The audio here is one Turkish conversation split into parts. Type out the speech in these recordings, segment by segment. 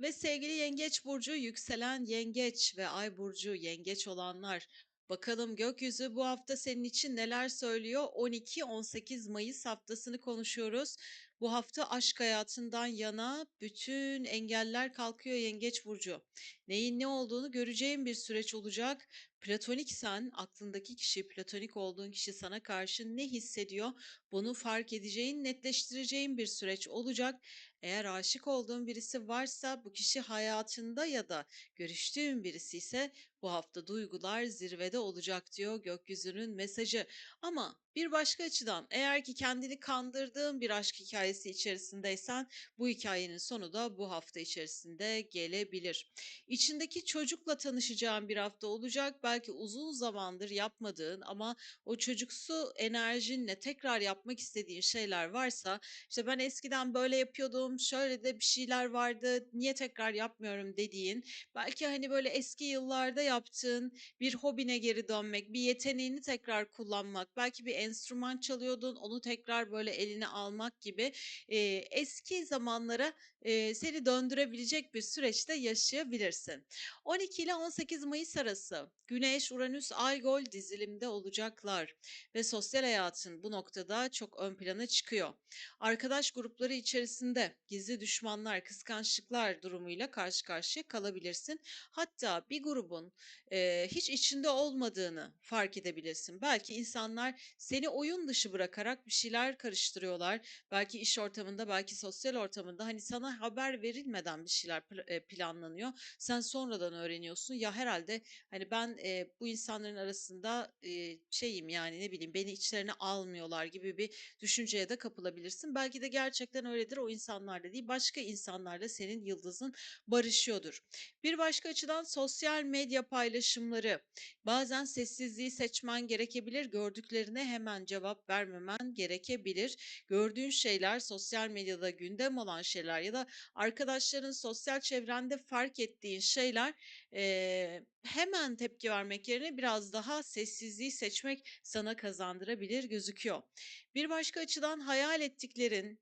Ve sevgili Yengeç burcu, yükselen Yengeç ve Ay burcu Yengeç olanlar, bakalım gökyüzü bu hafta senin için neler söylüyor? 12-18 Mayıs haftasını konuşuyoruz. Bu hafta aşk hayatından yana bütün engeller kalkıyor Yengeç burcu. Neyin ne olduğunu göreceğin bir süreç olacak. Platonik sen, aklındaki kişi, platonik olduğun kişi sana karşı ne hissediyor? Bunu fark edeceğin, netleştireceğin bir süreç olacak. Eğer aşık olduğun birisi varsa bu kişi hayatında ya da görüştüğün birisi ise bu hafta duygular zirvede olacak diyor gökyüzünün mesajı. Ama bir başka açıdan eğer ki kendini kandırdığın bir aşk hikayesi içerisindeysen bu hikayenin sonu da bu hafta içerisinde gelebilir. İçindeki çocukla tanışacağın bir hafta olacak. Belki uzun zamandır yapmadığın ama o çocuksu enerjinle tekrar yapmak istediğin şeyler varsa işte ben eskiden böyle yapıyordum, şöyle de bir şeyler vardı, niye tekrar yapmıyorum dediğin, belki hani böyle eski yıllarda yaptığın bir hobine geri dönmek, bir yeteneğini tekrar kullanmak, belki bir enstrüman çalıyordun, onu tekrar böyle eline almak gibi e, eski zamanlara e, seni döndürebilecek bir süreçte yaşayabilirsin. 12 ile 18 Mayıs arası Güneş, Uranüs, Ay, Gol dizilimde olacaklar ve sosyal hayatın bu noktada çok ön plana çıkıyor. Arkadaş grupları içerisinde gizli düşmanlar, kıskançlıklar durumuyla karşı karşıya kalabilirsin. Hatta bir grubun e, hiç içinde olmadığını fark edebilirsin. Belki insanlar seni oyun dışı bırakarak bir şeyler karıştırıyorlar. Belki iş ortamında, belki sosyal ortamında hani sana haber verilmeden bir şeyler planlanıyor. Sen sonradan öğreniyorsun. Ya herhalde hani ben e, bu insanların arasında e, şeyim yani ne bileyim beni içlerine almıyorlar gibi bir düşünceye de kapılabilirsin. Belki de gerçekten öyledir. O insanlar da değil, başka insanlarla senin yıldızın barışıyordur. Bir başka açıdan sosyal medya paylaşımları. Bazen sessizliği seçmen gerekebilir. Gördüklerine hemen cevap vermemen gerekebilir. Gördüğün şeyler sosyal medyada gündem olan şeyler ya da arkadaşların sosyal çevrende fark ettiğin şeyler e, hemen tepki vermek yerine biraz daha sessizliği seçmek sana kazandırabilir gözüküyor. Bir başka açıdan hayal ettiklerin,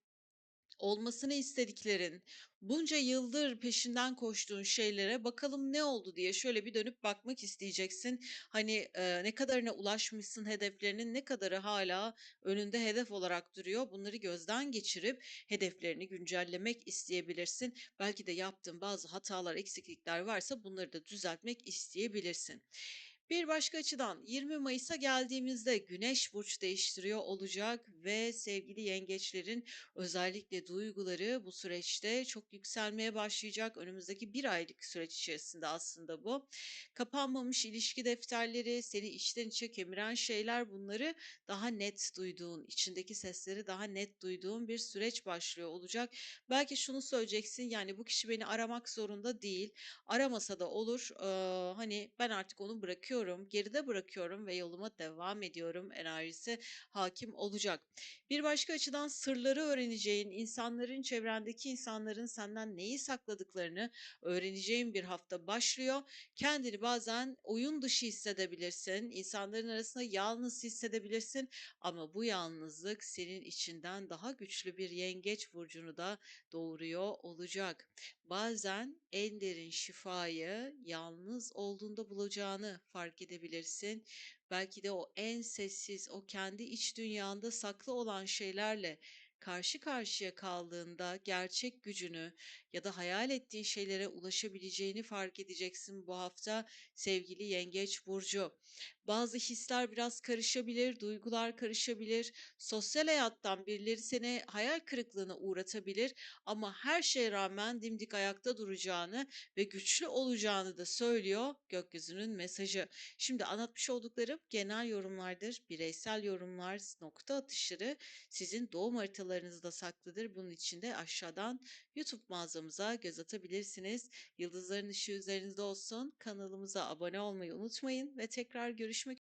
olmasını istediklerin, bunca yıldır peşinden koştuğun şeylere bakalım ne oldu diye şöyle bir dönüp bakmak isteyeceksin. Hani e, ne kadarına ulaşmışsın hedeflerinin ne kadarı hala önünde hedef olarak duruyor. Bunları gözden geçirip hedeflerini güncellemek isteyebilirsin. Belki de yaptığın bazı hatalar, eksiklikler varsa bunları da düzeltmek isteyebilirsin. Bir başka açıdan 20 Mayıs'a geldiğimizde Güneş burç değiştiriyor olacak ve sevgili yengeçlerin özellikle duyguları bu süreçte çok yükselmeye başlayacak. Önümüzdeki bir aylık süreç içerisinde aslında bu. Kapanmamış ilişki defterleri, seni içten içe kemiren şeyler bunları daha net duyduğun, içindeki sesleri daha net duyduğun bir süreç başlıyor olacak. Belki şunu söyleyeceksin yani bu kişi beni aramak zorunda değil. Aramasa da olur. Ee, hani ben artık onu bırakıyorum, geride bırakıyorum ve yoluma devam ediyorum enerjisi hakim olacak. Bir başka açıdan sırları öğreneceğin, insanların, çevrendeki insanların senden neyi sakladıklarını öğreneceğin bir hafta başlıyor. Kendini bazen oyun dışı hissedebilirsin, insanların arasında yalnız hissedebilirsin ama bu yalnızlık senin içinden daha güçlü bir yengeç burcunu da doğuruyor olacak. Bazen en derin şifayı yalnız olduğunda bulacağını fark edebilirsin. Belki de o en sessiz, o kendi iç dünyanda saklı olan şeylerle karşı karşıya kaldığında gerçek gücünü ya da hayal ettiğin şeylere ulaşabileceğini fark edeceksin bu hafta sevgili Yengeç burcu. Bazı hisler biraz karışabilir, duygular karışabilir. Sosyal hayattan birileri seni hayal kırıklığına uğratabilir ama her şeye rağmen dimdik ayakta duracağını ve güçlü olacağını da söylüyor gökyüzünün mesajı. Şimdi anlatmış olduklarım genel yorumlardır. Bireysel yorumlar, nokta atışları sizin doğum haritalarınızda saklıdır. Bunun için de aşağıdan YouTube mağazamıza göz atabilirsiniz. Yıldızların ışığı üzerinizde olsun. Kanalımıza abone olmayı unutmayın ve tekrar görüşmek